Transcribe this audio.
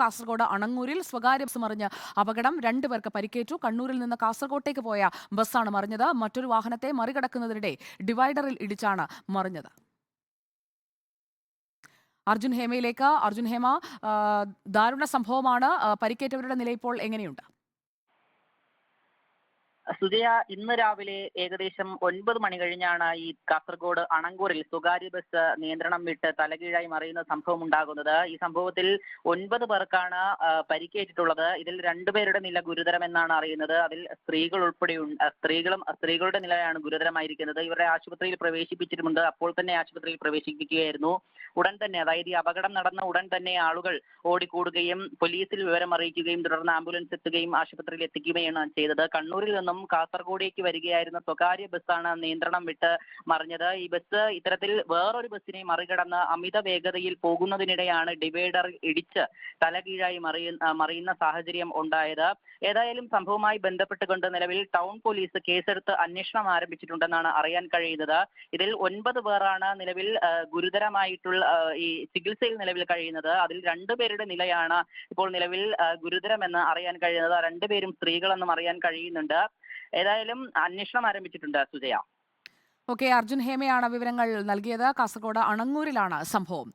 കാസർഗോഡ് അണങ്ങൂരിൽ സ്വകാര്യ ബസ് മറിഞ്ഞ് അപകടം രണ്ടുപേർക്ക് പരിക്കേറ്റു. കണ്ണൂരിൽ നിന്ന് കാസർഗോട്ടേക്ക് പോയ ബസ്സാണ് മറിഞ്ഞത്. മറ്റൊരു വാഹനത്തെ മറികടക്കുന്നതിനിടെ ഡിവൈഡറിൽ ഇടിച്ചാണ് മറിഞ്ഞത്. അർജുൻ ഹേമയിലേക്ക്. അർജുൻ ഹേമ ദാരുണ സംഭവമാണ്. പരിക്കേറ്റവരുടെ നില ഇപ്പോൾ എങ്ങനെയുണ്ട്? സുജയ ഇന്ന് രാവിലെ ഏകദേശം ഒൻപത് മണി കഴിഞ്ഞാണ് ഈ കാസർഗോഡ് അണങ്കൂറിൽ സ്വകാര്യ ബസ് നിയന്ത്രണം വിട്ട് തലകീഴായി മറിയുന്ന സംഭവം ഉണ്ടാകുന്നത്. ഈ സംഭവത്തിൽ ഒൻപത് പേർക്കാണ് പരിക്കേറ്റിട്ടുള്ളത്. ഇതിൽ രണ്ടുപേരുടെ നില ഗുരുതരമെന്നാണ് അറിയുന്നത്. അതിൽ സ്ത്രീകൾ ഉൾപ്പെടെ സ്ത്രീകളും സ്ത്രീകളുടെ നിലയാണ് ഗുരുതരമായിരിക്കുന്നത്. ഇവരെ ആശുപത്രിയിൽ പ്രവേശിപ്പിച്ചിട്ടുമുണ്ട്. അപ്പോൾ തന്നെ ആശുപത്രിയിൽ പ്രവേശിപ്പിക്കുകയായിരുന്നു. ഉടൻ തന്നെ അതായത് ഈ അപകടം നടന്ന ഉടൻ തന്നെ ആളുകൾ ഓടിക്കൂടുകയും പോലീസിൽ വിവരം അറിയിക്കുകയും തുടർന്ന് ആംബുലൻസ് എത്തുകയും ആശുപത്രിയിൽ എത്തിക്കുകയാണ് ചെയ്തത്. കണ്ണൂരിൽ നിന്നും കാസർഗോഡേക്ക് വരികയായിരുന്ന സ്വകാര്യ ബസ്സാണ് നിയന്ത്രണം വിട്ട് മറിഞ്ഞത്. ഈ ബസ് ഇത്തരത്തിൽ വേറൊരു ബസ്സിനെ മറികടന്ന് അമിത വേഗതയിൽ പോകുന്നതിനിടെയാണ് ഡിവൈഡർ ഇടിച്ച് തലകീഴായി മറിയുന്ന മറിയുന്ന സാഹചര്യം ഉണ്ടായത്. ഏതായാലും സംഭവവുമായി ബന്ധപ്പെട്ടുകൊണ്ട് നിലവിൽ ടൗൺ പോലീസ് കേസെടുത്ത് അന്വേഷണം ആരംഭിച്ചിട്ടുണ്ടെന്നാണ് അറിയാൻ കഴിയുന്നത്. ഇതിൽ ഒൻപത് പേരാണ് നിലവിൽ ഗുരുതരമായിട്ടുള്ള ഈ ചികിത്സയിൽ നിലവിൽ കഴിയുന്നത്. അതിൽ രണ്ടുപേരുടെ നിലയാണ് ഇപ്പോൾ നിലവിൽ ഗുരുതരമെന്ന് അറിയാൻ കഴിയുന്നത്. രണ്ടുപേരും സ്ത്രീകളെന്നും അറിയാൻ കഴിയുന്നുണ്ട്. ഏതായാലും അന്വേഷണം ആരംഭിച്ചിട്ടുണ്ട് സുജയ. ഓക്കെ അർജുൻ ഹേമയാണ് വിവരങ്ങൾ നൽകിയത്. കാസർഗോഡ് അണങ്ങൂരിലാണ് സംഭവം.